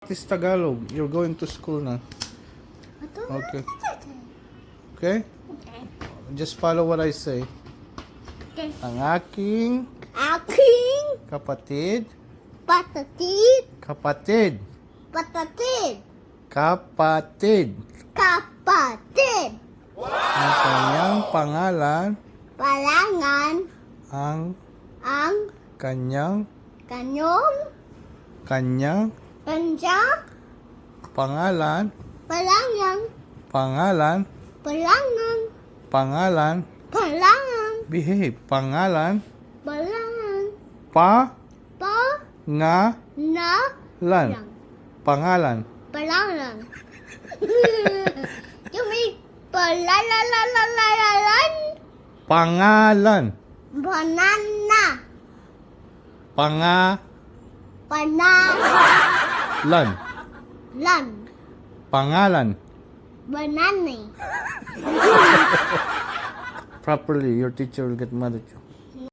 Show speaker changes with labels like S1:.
S1: Practice Tagalog. You're going to school na. Okay. Okay? Just follow what I say.
S2: Okay.
S1: Ang aking
S2: Aking
S1: kapatid,
S2: patatid,
S1: kapatid,
S2: patatid,
S1: kapatid.
S2: kapatid,
S1: Ang kanyang pangalan,
S2: palangan,
S1: ang
S2: ang
S1: kanyang,
S2: kanyong,
S1: kanyang
S2: kanjang,
S1: pangalan,
S2: palangan,
S1: pangalan,
S2: palangan,
S1: pangalan,
S2: palangan,
S1: behave, pangalan,
S2: palangan,
S1: pa,
S2: pa,
S1: nga,
S2: na,
S1: lan,
S2: lang,
S1: pangalan.
S2: palangan. Yumi, palalalalalan,
S1: Pangalan.
S2: banana,
S1: Pangalan.
S2: banana, lan,
S1: Pangalan.
S2: banana.
S1: Properly, your teacher will get mad at you.